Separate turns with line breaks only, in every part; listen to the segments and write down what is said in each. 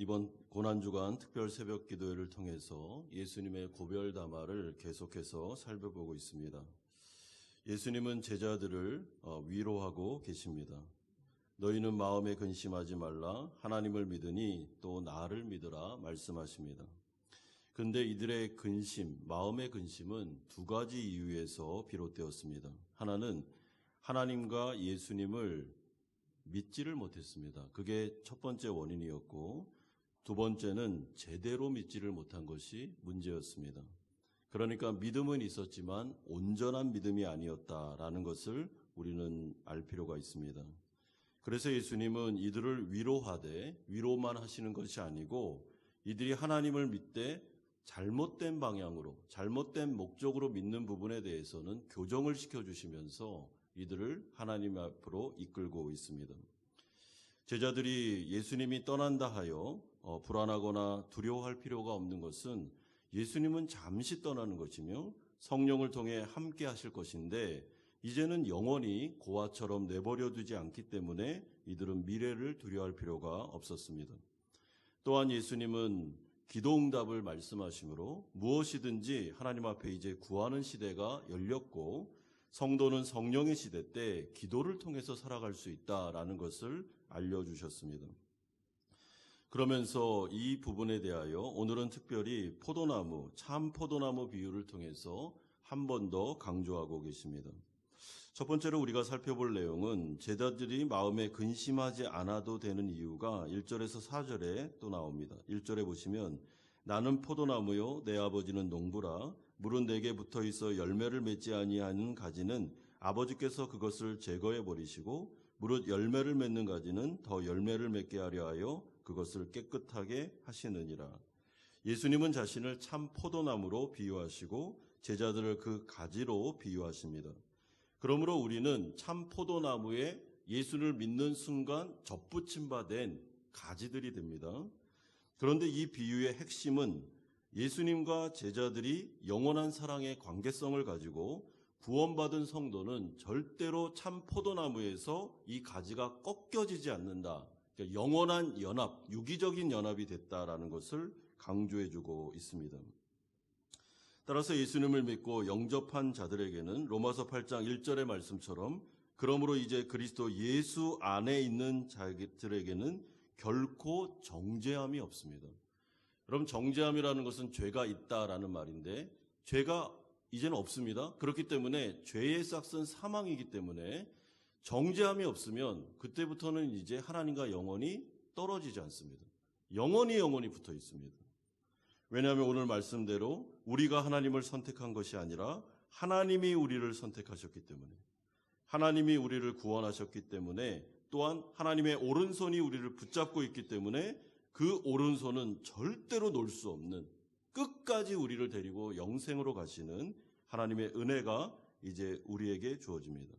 이번 고난주간 특별 새벽 기도회를 통해서 예수님의 고별 담화를 계속해서 살펴보고 있습니다. 예수님은 제자들을 어, 위로하고 계십니다. 너희는 마음에 근심하지 말라 하나님을 믿으니 또 나를 믿으라 말씀하십니다. 근데 이들의 근심, 마음의 근심은 두 가지 이유에서 비롯되었습니다. 하나는 하나님과 예수님을 믿지를 못했습니다. 그게 첫 번째 원인이었고, 두 번째는 제대로 믿지를 못한 것이 문제였습니다. 그러니까 믿음은 있었지만 온전한 믿음이 아니었다라는 것을 우리는 알 필요가 있습니다. 그래서 예수님은 이들을 위로하되 위로만 하시는 것이 아니고 이들이 하나님을 믿되 잘못된 방향으로, 잘못된 목적으로 믿는 부분에 대해서는 교정을 시켜 주시면서 이들을 하나님 앞으로 이끌고 있습니다. 제자들이 예수님이 떠난다 하여 어, 불안하거나 두려워할 필요가 없는 것은 예수님은 잠시 떠나는 것이며 성령을 통해 함께 하실 것인데 이제는 영원히 고아처럼 내버려 두지 않기 때문에 이들은 미래를 두려워할 필요가 없었습니다. 또한 예수님은 기도 응답을 말씀하시므로 무엇이든지 하나님 앞에 이제 구하는 시대가 열렸고 성도는 성령의 시대 때 기도를 통해서 살아갈 수 있다라는 것을 알려주셨습니다. 그러면서 이 부분에 대하여 오늘은 특별히 포도나무, 참 포도나무 비유를 통해서 한 번 더 강조하고 계십니다. 첫 번째로 우리가 살펴볼 내용은 제자들이 마음에 근심하지 않아도 되는 이유가 1절에서 4절에 또 나옵니다. 1절에 보시면 나는 포도나무요 내 아버지는 농부라 물은 내게 붙어 있어 열매를 맺지 아니하는 가지는 아버지께서 그것을 제거해 버리시고 무릇 열매를 맺는 가지는 더 열매를 맺게 하려 하여 그것을 깨끗하게 하시느니라. 예수님은 자신을 참 포도나무로 비유하시고 제자들을 그 가지로 비유하십니다. 그러므로 우리는 참 포도나무에 예수를 믿는 순간 접붙임 바된 가지들이 됩니다. 그런데 이 비유의 핵심은 예수님과 제자들이 영원한 사랑의 관계성을 가지고 구원받은 성도는 절대로 참 포도나무에서 이 가지가 꺾여지지 않는다. 그러니까 영원한 연합, 유기적인 연합이 됐다라는 것을 강조해주고 있습니다. 따라서 예수님을 믿고 영접한 자들에게는 로마서 8장 1절의 말씀처럼 그러므로 이제 그리스도 예수 안에 있는 자들에게는 결코 정죄함이 없습니다. 여러분 정죄함이라는 것은 죄가 있다라는 말인데 죄가 이제는 없습니다. 그렇기 때문에 죄의 싹은 사망이기 때문에 정죄함이 없으면 그때부터는 이제 하나님과 영원히 떨어지지 않습니다. 영원히 영원히 붙어 있습니다. 왜냐하면 오늘 말씀대로 우리가 하나님을 선택한 것이 아니라 하나님이 우리를 선택하셨기 때문에 하나님이 우리를 구원하셨기 때문에 또한 하나님의 오른손이 우리를 붙잡고 있기 때문에 그 오른손은 절대로 놓을 수 없는 끝까지 우리를 데리고 영생으로 가시는 하나님의 은혜가 이제 우리에게 주어집니다.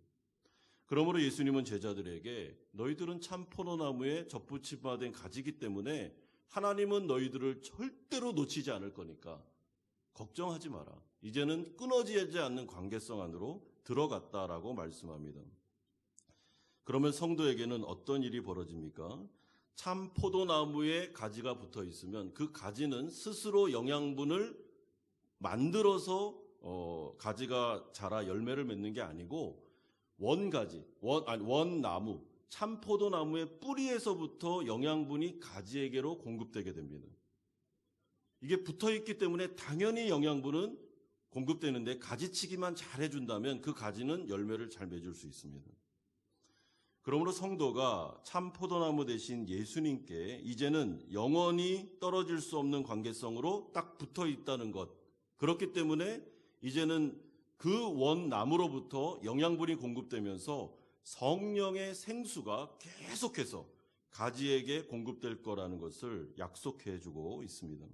그러므로 예수님은 제자들에게 너희들은 참 포도나무에 접붙임 받은 가지기 때문에 하나님은 너희들을 절대로 놓치지 않을 거니까 걱정하지 마라. 이제는 끊어지지 않는 관계성 안으로 들어갔다라고 말씀합니다. 그러면 성도에게는 어떤 일이 벌어집니까? 참 포도나무에 가지가 붙어 있으면 그 가지는 스스로 영양분을 만들어서 어, 가지가 자라 열매를 맺는 게 아니고 원가지, 원, 아니, 원나무, 참 포도나무의 뿌리에서부터 영양분이 가지에게로 공급되게 됩니다. 이게 붙어 있기 때문에 당연히 영양분은 공급되는데 가지치기만 잘 해준다면 그 가지는 열매를 잘 맺을 수 있습니다. 그러므로 성도가 참 포도나무 대신 예수님께 이제는 영원히 떨어질 수 없는 관계성으로 딱 붙어 있다는 것. 그렇기 때문에 이제는 그 원나무로부터 영양분이 공급되면서 성령의 생수가 계속해서 가지에게 공급될 거라는 것을 약속해 주고 있습니다.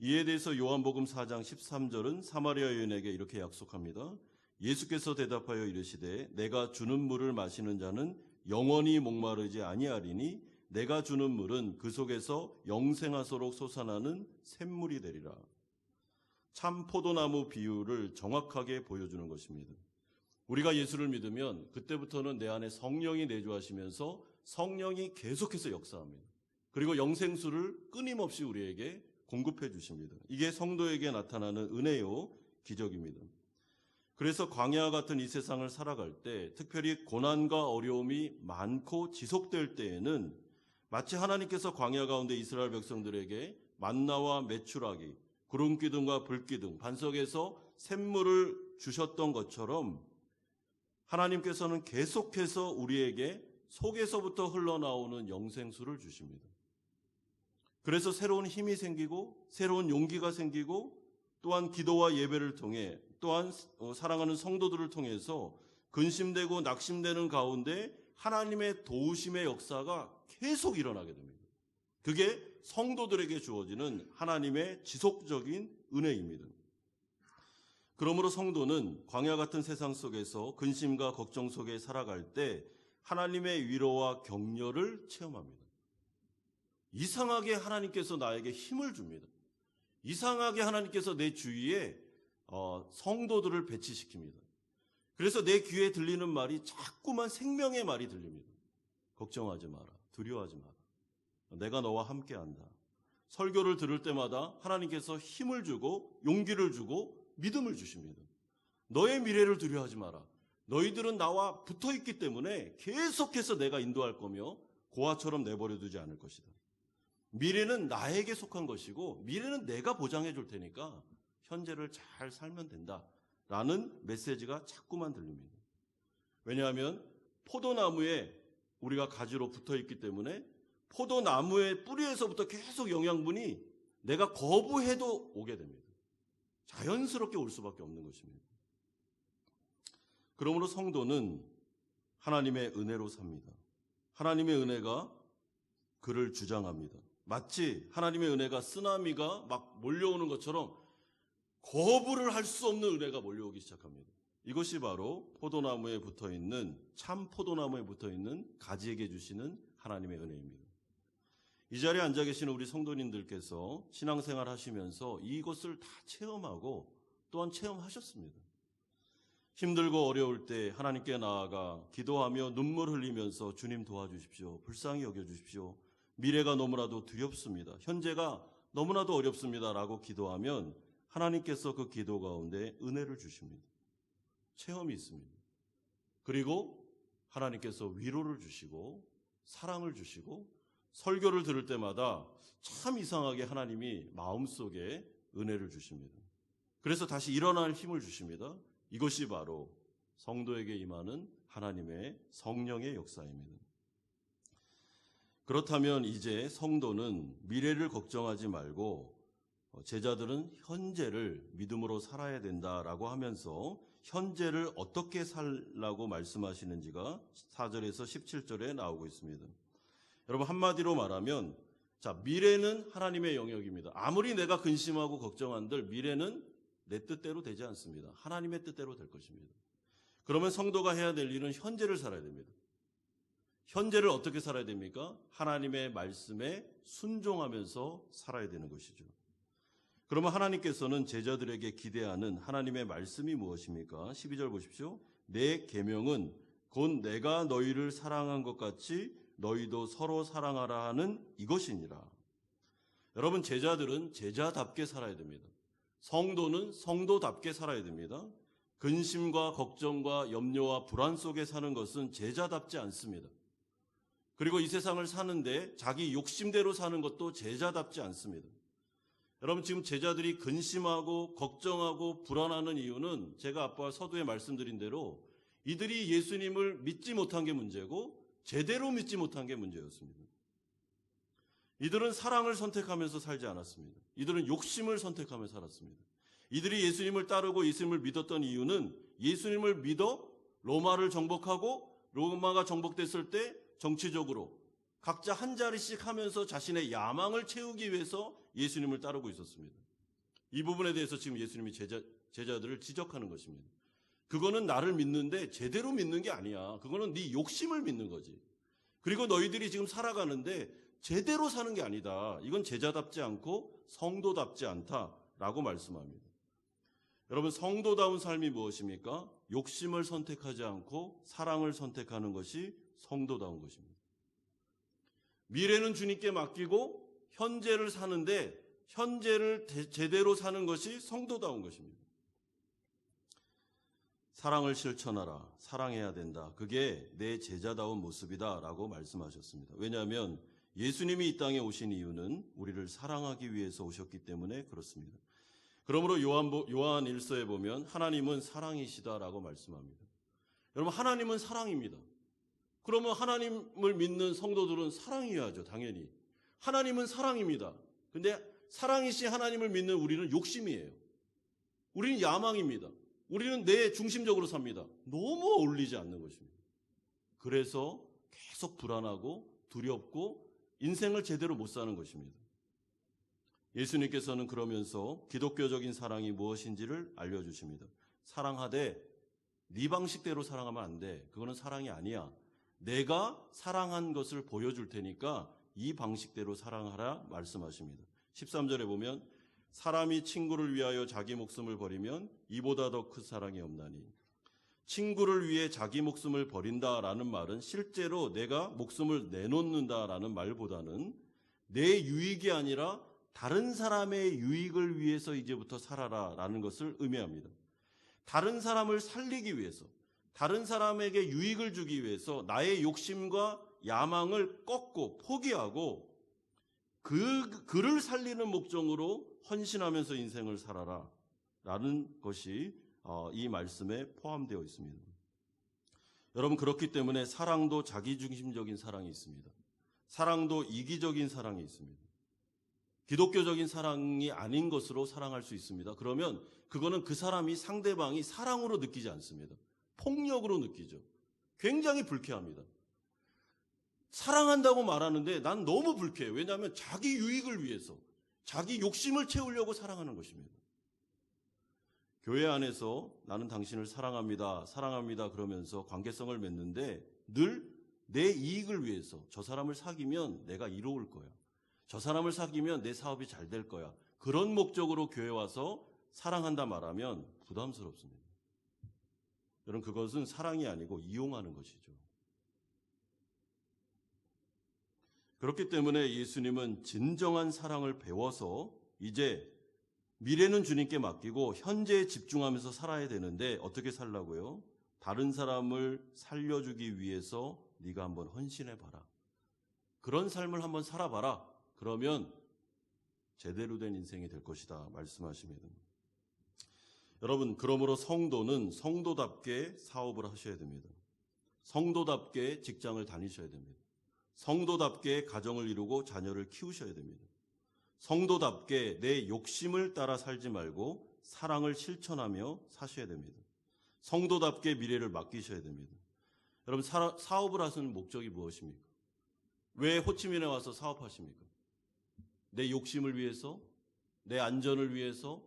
이에 대해서 요한복음 4장 13절은 사마리아 여인에게 이렇게 약속합니다. 예수께서 대답하여 이르시되 내가 주는 물을 마시는 자는 영원히 목마르지 아니하리니 내가 주는 물은 그 속에서 영생하도록 솟아나는 샘물이 되리라. 참 포도나무 비유를 정확하게 보여주는 것입니다. 우리가 예수를 믿으면 그때부터는 내 안에 성령이 내주하시면서 성령이 계속해서 역사합니다. 그리고 영생수를 끊임없이 우리에게 공급해 주십니다. 이게 성도에게 나타나는 은혜요 기적입니다. 그래서 광야와 같은 이 세상을 살아갈 때 특별히 고난과 어려움이 많고 지속될 때에는 마치 하나님께서 광야 가운데 이스라엘 백성들에게 만나와 메추라기, 구름 기둥과 불 기둥, 반석에서 샘물을 주셨던 것처럼 하나님께서는 계속해서 우리에게 속에서부터 흘러나오는 영생수를 주십니다. 그래서 새로운 힘이 생기고 새로운 용기가 생기고 또한 기도와 예배를 통해 또한 어, 사랑하는 성도들을 통해서 근심되고 낙심되는 가운데 하나님의 도우심의 역사가 계속 일어나게 됩니다. 그게 성도들에게 주어지는 하나님의 지속적인 은혜입니다. 그러므로 성도는 광야 같은 세상 속에서 근심과 걱정 속에 살아갈 때 하나님의 위로와 격려를 체험합니다. 이상하게 하나님께서 나에게 힘을 줍니다. 이상하게 하나님께서 내 주위에 어, 성도들을 배치시킵니다. 그래서 내 귀에 들리는 말이 자꾸만 생명의 말이 들립니다. 걱정하지 마라. 두려워하지 마라. 내가 너와 함께한다. 설교를 들을 때마다 하나님께서 힘을 주고 용기를 주고 믿음을 주십니다. 너의 미래를 두려워하지 마라. 너희들은 나와 붙어 있기 때문에 계속해서 내가 인도할 거며 고아처럼 내버려 두지 않을 것이다. 미래는 나에게 속한 것이고 미래는 내가 보장해 줄 테니까 현재를 잘 살면 된다. 라는 메시지가 자꾸만 들립니다. 왜냐하면 포도나무에 우리가 가지로 붙어 있기 때문에 포도나무의 뿌리에서부터 계속 영양분이 내가 거부해도 오게 됩니다. 자연스럽게 올 수밖에 없는 것입니다. 그러므로 성도는 하나님의 은혜로 삽니다. 하나님의 은혜가 그를 주장합니다. 마치 하나님의 은혜가 쓰나미가 막 몰려오는 것처럼 거부를 할 수 없는 은혜가 몰려오기 시작합니다. 이것이 바로 포도나무에 붙어 있는 참 포도나무에 붙어 있는 가지에게 주시는 하나님의 은혜입니다. 이 자리에 앉아 계시는 우리 성도님들께서 신앙생활 하시면서 이것을 다 체험하고 또한 체험하셨습니다. 힘들고 어려울 때 하나님께 나아가 기도하며 눈물 흘리면서 주님 도와주십시오. 불쌍히 여겨주십시오. 미래가 너무나도 두렵습니다. 현재가 너무나도 어렵습니다. 라고 기도하면 하나님께서 그 기도 가운데 은혜를 주십니다. 체험이 있습니다. 그리고 하나님께서 위로를 주시고 사랑을 주시고 설교를 들을 때마다 참 이상하게 하나님이 마음속에 은혜를 주십니다. 그래서 다시 일어날 힘을 주십니다. 이것이 바로 성도에게 임하는 하나님의 성령의 역사입니다. 그렇다면 이제 성도는 미래를 걱정하지 말고 제자들은 현재를 믿음으로 살아야 된다라고 하면서 현재를 어떻게 살라고 말씀하시는지가 4절에서 17절에 나오고 있습니다. 여러분 한마디로 말하면 자, 미래는 하나님의 영역입니다. 아무리 내가 근심하고 걱정한들 미래는 내 뜻대로 되지 않습니다. 하나님의 뜻대로 될 것입니다. 그러면 성도가 해야 될 일은 현재를 살아야 됩니다. 현재를 어떻게 살아야 됩니까? 하나님의 말씀에 순종하면서 살아야 되는 것이죠. 그러면 하나님께서는 제자들에게 기대하는 하나님의 말씀이 무엇입니까? 12절 보십시오. 내 계명은 곧 내가 너희를 사랑한 것 같이 너희도 서로 사랑하라 하는 이것이니라. 여러분 제자들은 제자답게 살아야 됩니다. 성도는 성도답게 살아야 됩니다. 근심과 걱정과 염려와 불안 속에 사는 것은 제자답지 않습니다. 그리고 이 세상을 사는데 자기 욕심대로 사는 것도 제자답지 않습니다. 여러분 지금 제자들이 근심하고 걱정하고 불안하는 이유는 제가 아빠 서두에 말씀드린 대로 이들이 예수님을 믿지 못한 게 문제고 제대로 믿지 못한 게 문제였습니다. 이들은 사랑을 선택하면서 살지 않았습니다. 이들은 욕심을 선택하며 살았습니다. 이들이 예수님을 따르고 예수님을 믿었던 이유는 예수님을 믿어 로마를 정복하고 로마가 정복됐을 때 정치적으로 각자 한 자리씩 하면서 자신의 야망을 채우기 위해서 예수님을 따르고 있었습니다. 이 부분에 대해서 지금 예수님이 제자, 제자들을 지적하는 것입니다. 그거는 나를 믿는데 제대로 믿는 게 아니야. 그거는 네 욕심을 믿는 거지. 그리고 너희들이 지금 살아가는데 제대로 사는 게 아니다. 이건 제자답지 않고 성도답지 않다라고 말씀합니다. 여러분 성도다운 삶이 무엇입니까? 욕심을 선택하지 않고 사랑을 선택하는 것이 성도다운 것입니다. 미래는 주님께 맡기고 현재를 사는데 현재를 대- 제대로 사는 것이 성도다운 것입니다. 사랑을 실천하라. 사랑해야 된다. 그게 내 제자다운 모습이다 라고 말씀하셨습니다. 왜냐하면 예수님이 이 땅에 오신 이유는 우리를 사랑하기 위해서 오셨기 때문에 그렇습니다. 그러므로 요한, 요한 1서에 보면 하나님은 사랑이시다라고 말씀합니다. 여러분, 하나님은 사랑입니다. 그러면 하나님을 믿는 성도들은 사랑이어야죠, 당연히. 하나님은 사랑입니다. 근데 사랑이신 하나님을 믿는 우리는 욕심이에요. 우리는 야망입니다. 우리는 내 중심적으로 삽니다. 너무 어울리지 않는 것입니다. 그래서 계속 불안하고 두렵고 인생을 제대로 못 사는 것입니다. 예수님께서는 그러면서 기독교적인 사랑이 무엇인지를 알려주십니다. 사랑하되 네 방식대로 사랑하면 안 돼. 그거는 사랑이 아니야. 내가 사랑한 것을 보여줄 테니까 이 방식대로 사랑하라 말씀하십니다. 13절에 보면 사람이 친구를 위하여 자기 목숨을 버리면 이보다 더 큰 사랑이 없나니 친구를 위해 자기 목숨을 버린다라는 말은 실제로 내가 목숨을 내놓는다라는 말보다는 내 유익이 아니라 다른 사람의 유익을 위해서 이제부터 살아라라는 것을 의미합니다. 다른 사람을 살리기 위해서 다른 사람에게 유익을 주기 위해서 나의 욕심과 야망을 꺾고 포기하고 그 그를 살리는 목적으로 헌신하면서 인생을 살아라 라는 것이 어, 이 말씀에 포함되어 있습니다. 여러분 그렇기 때문에 사랑도 자기중심적인 사랑이 있습니다. 사랑도 이기적인 사랑이 있습니다. 기독교적인 사랑이 아닌 것으로 사랑할 수 있습니다. 그러면 그거는 그 사람이 상대방이 사랑으로 느끼지 않습니다. 폭력으로 느끼죠. 굉장히 불쾌합니다. 사랑한다고 말하는데 난 너무 불쾌해요. 왜냐하면 자기 유익을 위해서, 자기 욕심을 채우려고 사랑하는 것입니다. 교회 안에서 나는 당신을 사랑합니다, 사랑합니다 그러면서 관계성을 맺는데 늘 내 이익을 위해서 저 사람을 사귀면 내가 이로울 거야. 저 사람을 사귀면 내 사업이 잘 될 거야. 그런 목적으로 교회 와서 사랑한다 말하면 부담스럽습니다. 여러분, 그것은 사랑이 아니고 이용하는 것이죠. 그렇기 때문에 예수님은 진정한 사랑을 배워서 이제 미래는 주님께 맡기고 현재에 집중하면서 살아야 되는데 어떻게 살라고요? 다른 사람을 살려주기 위해서 네가 한번 헌신해 봐라. 그런 삶을 한번 살아봐라. 그러면 제대로 된 인생이 될 것이다 말씀하십니다. 여러분 그러므로 성도는 성도답게 사업을 하셔야 됩니다. 성도답게 직장을 다니셔야 됩니다. 성도답게 가정을 이루고 자녀를 키우셔야 됩니다. 성도답게 내 욕심을 따라 살지 말고 사랑을 실천하며 사셔야 됩니다. 성도답게 미래를 맡기셔야 됩니다. 여러분 사, 사업을 하시는 목적이 무엇입니까? 왜 호치민에 와서 사업하십니까? 내 욕심을 위해서, 내 안전을 위해서,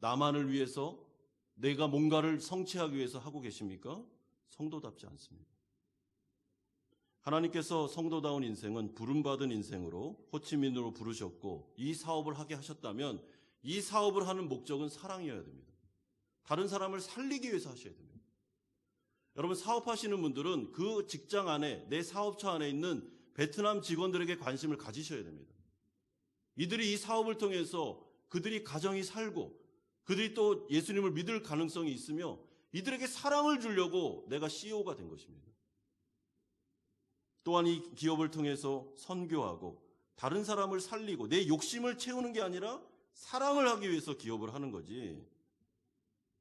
나만을 위해서, 내가 뭔가를 성취하기 위해서 하고 계십니까? 성도답지 않습니다. 하나님께서 성도다운 인생은 부름받은 인생으로 호치민으로 부르셨고 이 사업을 하게 하셨다면 이 사업을 하는 목적은 사랑이어야 됩니다. 다른 사람을 살리기 위해서 하셔야 됩니다. 여러분 사업하시는 분들은 그 직장 안에 내 사업처 안에 있는 베트남 직원들에게 관심을 가지셔야 됩니다. 이들이 이 사업을 통해서 그들이 가정이 살고 그들이 또 예수님을 믿을 가능성이 있으며 이들에게 사랑을 주려고 내가 CEO가 된 것입니다. 또한 이 기업을 통해서 선교하고 다른 사람을 살리고 내 욕심을 채우는 게 아니라 사랑을 하기 위해서 기업을 하는 거지.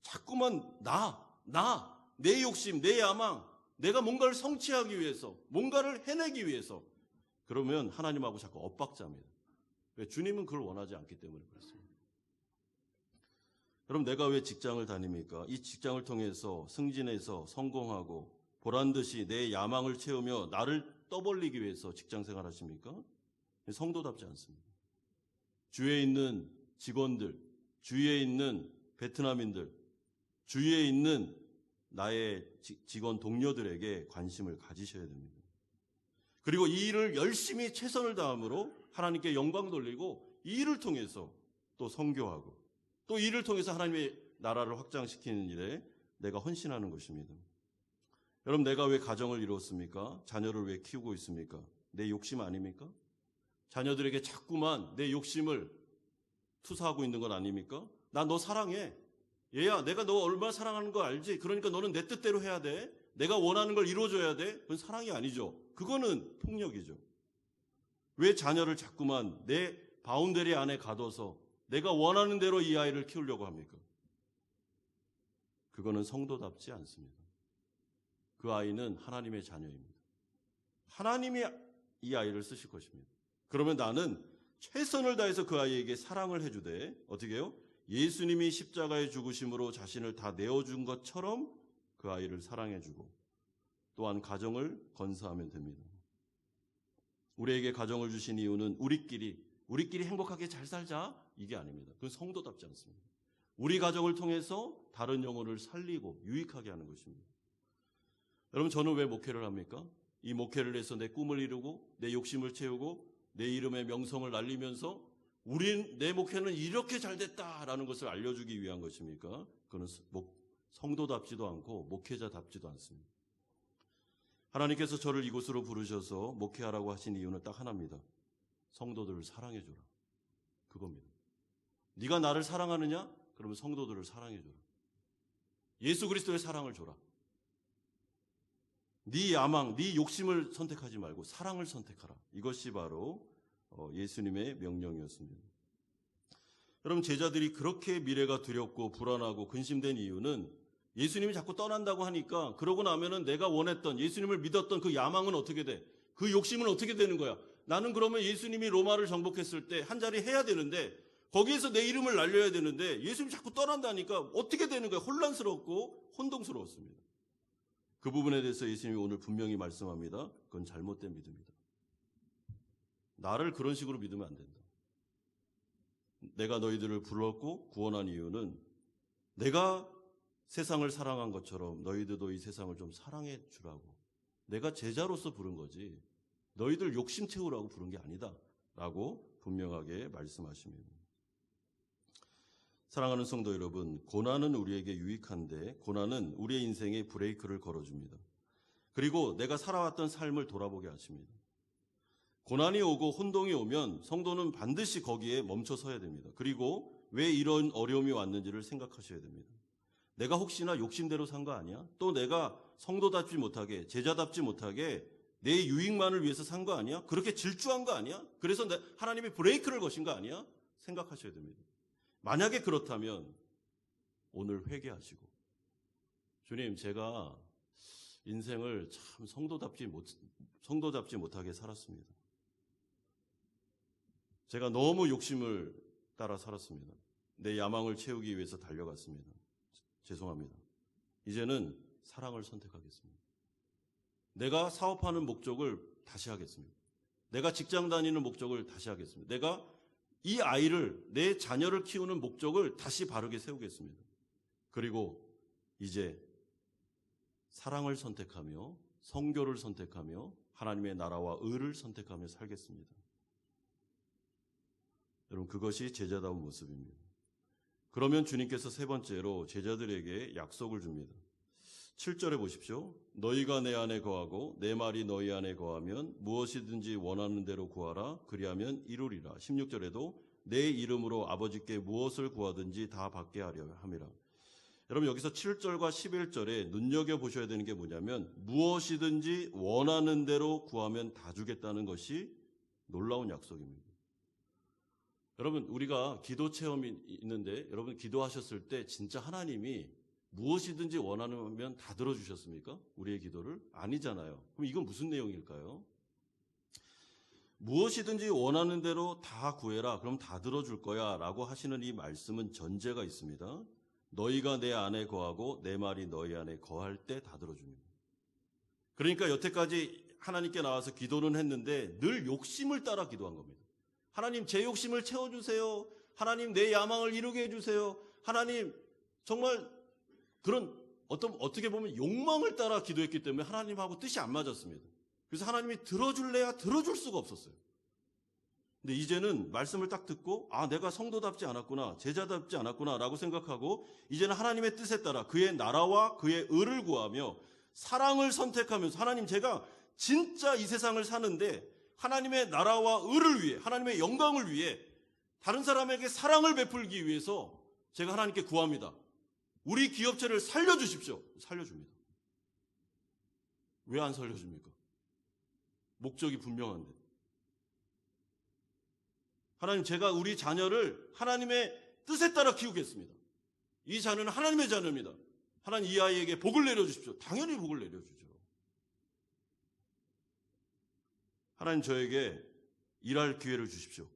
자꾸만 나, 나, 내 욕심, 내 야망, 내가 뭔가를 성취하기 위해서, 뭔가를 해내기 위해서. 그러면 하나님하고 자꾸 엇박자입니다. 왜? 주님은 그걸 원하지 않기 때문에 그렇습니다. 여러분, 내가 왜 직장을 다닙니까? 이 직장을 통해서 승진해서 성공하고 보란 듯이 내 야망을 채우며 나를 떠벌리기 위해서 직장 생활 하십니까? 성도답지 않습니다. 주위에 있는 직원들, 주위에 있는 베트남인들, 주위에 있는 나의 직원 동료들에게 관심을 가지셔야 됩니다. 그리고 이 일을 열심히 최선을 다함으로 하나님께 영광 돌리고 이 일을 통해서 또 성교하고 또 이를 통해서 하나님의 나라를 확장시키는 일에 내가 헌신하는 것입니다. 여러분 내가 왜 가정을 이루었습니까? 자녀를 왜 키우고 있습니까? 내 욕심 아닙니까? 자녀들에게 자꾸만 내 욕심을 투사하고 있는 건 아닙니까? 나 너 사랑해. 얘야, 내가 너 얼마나 사랑하는 거 알지? 그러니까 너는 내 뜻대로 해야 돼. 내가 원하는 걸 이루어줘야 돼. 그건 사랑이 아니죠. 그거는 폭력이죠. 왜 자녀를 자꾸만 내 바운더리 안에 가둬서 내가 원하는 대로 이 아이를 키우려고 합니까? 그거는 성도답지 않습니다. 그 아이는 하나님의 자녀입니다. 하나님이 이 아이를 쓰실 것입니다. 그러면 나는 최선을 다해서 그 아이에게 사랑을 해주되 어떻게 해요? 예수님이 십자가의 죽으심으로 자신을 다 내어준 것처럼 그 아이를 사랑해주고 또한 가정을 건사하면 됩니다. 우리에게 가정을 주신 이유는 우리끼리 우리끼리 행복하게 잘 살자 이게 아닙니다. 그건 성도답지 않습니다. 우리 가정을 통해서 다른 영혼을 살리고 유익하게 하는 것입니다. 여러분 저는 왜 목회를 합니까? 이 목회를 해서 내 꿈을 이루고 내 욕심을 채우고 내 이름의 명성을 날리면서 우린 내 목회는 이렇게 잘 됐다라는 것을 알려주기 위한 것입니까? 그는 성도답지도 않고 목회자답지도 않습니다. 하나님께서 저를 이곳으로 부르셔서 목회하라고 하신 이유는 딱 하나입니다. 성도들을 사랑해 줘라. 그겁니다. 네가 나를 사랑하느냐? 그러면 성도들을 사랑해 줘라. 예수 그리스도의 사랑을 줘라. 네 야망, 네 욕심을 선택하지 말고 사랑을 선택하라. 이것이 바로 어, 예수님의 명령이었습니다. 여러분 제자들이 그렇게 미래가 두렵고 불안하고 근심된 이유는 예수님이 자꾸 떠난다고 하니까 그러고 나면은 내가 원했던 예수님을 믿었던 그 야망은 어떻게 돼? 그 욕심은 어떻게 되는 거야? 나는 그러면 예수님이 로마를 정복했을 때 한 자리 해야 되는데 거기에서 내 이름을 날려야 되는데 예수님이 자꾸 떠난다니까 어떻게 되는 거야? 혼란스럽고 혼동스러웠습니다. 그 부분에 대해서 예수님이 오늘 분명히 말씀합니다. 그건 잘못된 믿음이다. 나를 그런 식으로 믿으면 안 된다. 내가 너희들을 불렀고 구원한 이유는 내가 세상을 사랑한 것처럼 너희들도 이 세상을 좀 사랑해 주라고. 내가 제자로서 부른 거지. 너희들 욕심 채우라고 부른 게 아니다. 라고 분명하게 말씀하십니다. 사랑하는 성도 여러분, 고난은 우리에게 유익한데 고난은 우리의 인생에 브레이크를 걸어줍니다. 그리고 내가 살아왔던 삶을 돌아보게 하십니다. 고난이 오고 혼동이 오면 성도는 반드시 거기에 멈춰 서야 됩니다. 그리고 왜 이런 어려움이 왔는지를 생각하셔야 됩니다. 내가 혹시나 욕심대로 산 거 아니야? 또 내가 성도답지 못하게, 제자답지 못하게 내 유익만을 위해서 산 거 아니야? 그렇게 질주한 거 아니야? 그래서 하나님이 브레이크를 거신 거 아니야? 생각하셔야 됩니다. 만약에 그렇다면 오늘 회개하시고 주님 제가 인생을 참 성도답지 못 성도답지 못하게 살았습니다. 제가 너무 욕심을 따라 살았습니다. 내 야망을 채우기 위해서 달려갔습니다. 죄송합니다. 이제는 사랑을 선택하겠습니다. 내가 사업하는 목적을 다시 하겠습니다. 내가 직장 다니는 목적을 다시 하겠습니다. 내가 이 아이를, 내 자녀를 키우는 목적을 다시 바르게 세우겠습니다. 그리고 이제 사랑을 선택하며 성교를 선택하며 하나님의 나라와 의를 선택하며 살겠습니다. 여러분, 그것이 제자다운 모습입니다. 그러면 주님께서 세 번째로 제자들에게 약속을 줍니다. 7절에 보십시오. 너희가 내 안에 거하고 내 말이 너희 안에 거하면 무엇이든지 원하는 대로 구하라. 그리하면 이루리라. 16절에도 내 이름으로 아버지께 무엇을 구하든지 다 받게 하려 함이라. 여러분 여기서 7절과 11절에 눈여겨 보셔야 되는 게 뭐냐면 무엇이든지 원하는 대로 구하면 다 주겠다는 것이 놀라운 약속입니다. 여러분 우리가 기도 체험이 있는데 여러분 기도하셨을 때 진짜 하나님이 무엇이든지 원하면 다 들어주셨습니까? 우리의 기도를? 아니잖아요. 그럼 이건 무슨 내용일까요? 무엇이든지 원하는 대로 다 구해라. 그럼 다 들어줄 거야. 라고 하시는 이 말씀은 전제가 있습니다. 너희가 내 안에 거하고 내 말이 너희 안에 거할 때 다 들어줍니다. 그러니까 여태까지 하나님께 나와서 기도는 했는데 늘 욕심을 따라 기도한 겁니다. 하나님 제 욕심을 채워주세요. 하나님 내 야망을 이루게 해주세요. 하나님 정말 그런 어떤 어떻게 보면 욕망을 따라 기도했기 때문에 하나님하고 뜻이 안 맞았습니다. 그래서 하나님이 들어줄래야 들어줄 수가 없었어요. 근데 이제는 말씀을 딱 듣고 아 내가 성도답지 않았구나 제자답지 않았구나라고 생각하고 이제는 하나님의 뜻에 따라 그의 나라와 그의 의를 구하며 사랑을 선택하면서 하나님 제가 진짜 이 세상을 사는데 하나님의 나라와 의를 위해, 하나님의 영광을 위해, 다른 사람에게 사랑을 베풀기 위해서 제가 하나님께 구합니다. 우리 기업체를 살려주십시오. 살려줍니다. 왜 안 살려줍니까? 목적이 분명한데. 하나님, 제가 우리 자녀를 하나님의 뜻에 따라 키우겠습니다. 이 자녀는 하나님의 자녀입니다. 하나님 이 아이에게 복을 내려주십시오. 당연히 복을 내려주죠. 하나님 저에게 일할 기회를 주십시오.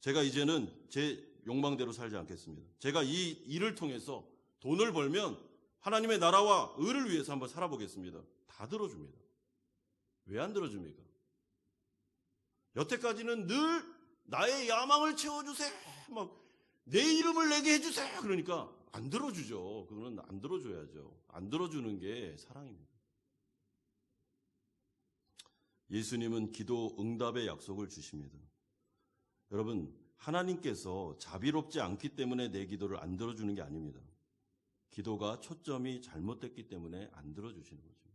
제가 이제는 제 욕망대로 살지 않겠습니다. 제가 이 일을 통해서 돈을 벌면 하나님의 나라와 의를 위해서 한번 살아보겠습니다. 다 들어줍니다. 왜 안 들어줍니까? 여태까지는 늘 나의 야망을 채워주세요. 막 내 이름을 내게 해주세요. 그러니까 안 들어주죠. 그거는 안 들어줘야죠. 안 들어주는 게 사랑입니다. 예수님은 기도 응답의 약속을 주십니다. 여러분, 하나님께서 자비롭지 않기 때문에 내 기도를 안 들어주는 게 아닙니다. 기도가 초점이 잘못됐기 때문에 안 들어주시는 거죠.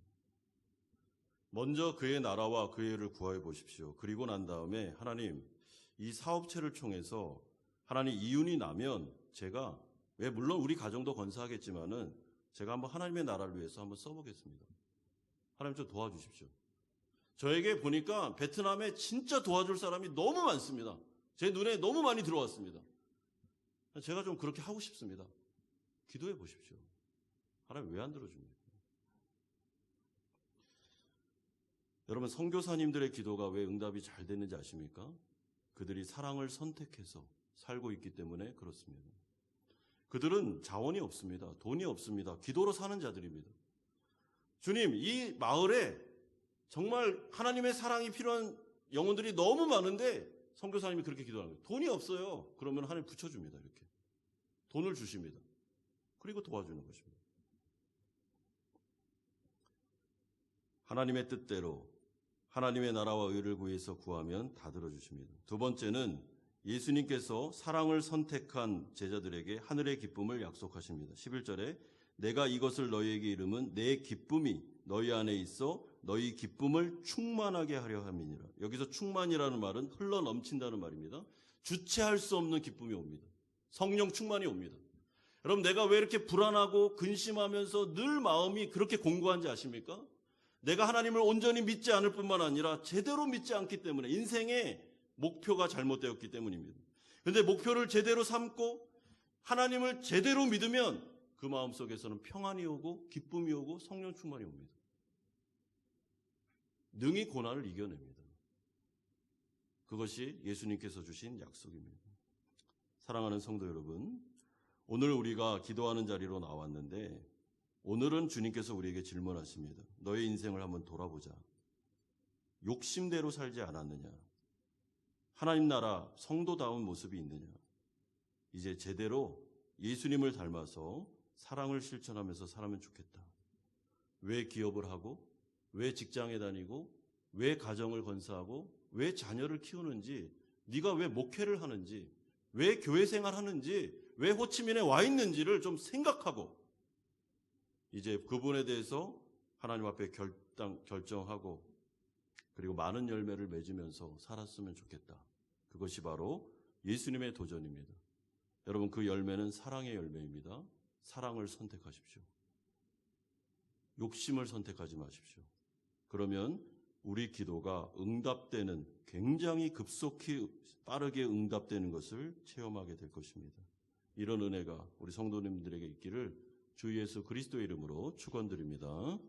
먼저 그의 나라와 그의 를 구하여 보십시오. 그리고 난 다음에 하나님, 이 사업체를 통해서 하나님 이윤이 나면 제가 왜 물론 우리 가정도 건사하겠지만은 제가 한번 하나님의 나라를 위해서 한번 써보겠습니다. 하나님 좀 도와주십시오. 저에게 보니까 베트남에 진짜 도와줄 사람이 너무 많습니다. 제 눈에 너무 많이 들어왔습니다. 제가 좀 그렇게 하고 싶습니다. 기도해 보십시오. 하나님 왜 안 들어줍니까? 여러분 선교사님들의 기도가 왜 응답이 잘 됐는지 아십니까? 그들이 사랑을 선택해서 살고 있기 때문에 그렇습니다. 그들은 자원이 없습니다. 돈이 없습니다. 기도로 사는 자들입니다. 주님, 이 마을에 정말 하나님의 사랑이 필요한 영혼들이 너무 많은데 선교사님이 그렇게 기도하는 거예요. 돈이 없어요. 그러면 하나님 붙여줍니다. 이렇게. 돈을 주십니다. 그리고 도와주는 것입니다. 하나님의 뜻대로 하나님의 나라와 의를 구해서 구하면 다 들어주십니다. 두 번째는 예수님께서 사랑을 선택한 제자들에게 하늘의 기쁨을 약속하십니다. 11절에 내가 이것을 너희에게 이름은 내 기쁨이 너희 안에 있어 너희 기쁨을 충만하게 하려 함이니라. 여기서 충만이라는 말은 흘러 넘친다는 말입니다. 주체할 수 없는 기쁨이 옵니다. 성령 충만이 옵니다. 여러분 내가 왜 이렇게 불안하고 근심하면서 늘 마음이 그렇게 공고한지 아십니까? 내가 하나님을 온전히 믿지 않을 뿐만 아니라 제대로 믿지 않기 때문에 인생의 목표가 잘못되었기 때문입니다. 그런데 목표를 제대로 삼고 하나님을 제대로 믿으면 그 마음 속에서는 평안이 오고 기쁨이 오고 성령 충만이 옵니다. 능히 고난을 이겨냅니다. 그것이 예수님께서 주신 약속입니다. 사랑하는 성도 여러분, 오늘 우리가 기도하는 자리로 나왔는데 오늘은 주님께서 우리에게 질문하십니다. 너의 인생을 한번 돌아보자. 욕심대로 살지 않았느냐? 하나님 나라 성도다운 모습이 있느냐? 이제 제대로 예수님을 닮아서 사랑을 실천하면서 살면 좋겠다. 왜 기업을 하고, 왜 직장에 다니고, 왜 가정을 건사하고, 왜 자녀를 키우는지, 네가 왜 목회를 하는지, 왜 교회 생활하는지, 왜 호치민에 와 있는지를 좀 생각하고 이제 그분에 대해서 하나님 앞에 결당, 결정하고 그리고 많은 열매를 맺으면서 살았으면 좋겠다. 그것이 바로 예수님의 도전입니다. 여러분 그 열매는 사랑의 열매입니다. 사랑을 선택하십시오. 욕심을 선택하지 마십시오. 그러면 우리 기도가 응답되는 굉장히 급속히 빠르게 응답되는 것을 체험하게 될 것입니다. 이런 은혜가 우리 성도님들에게 있기를 주 예수 그리스도의 이름으로 축원드립니다.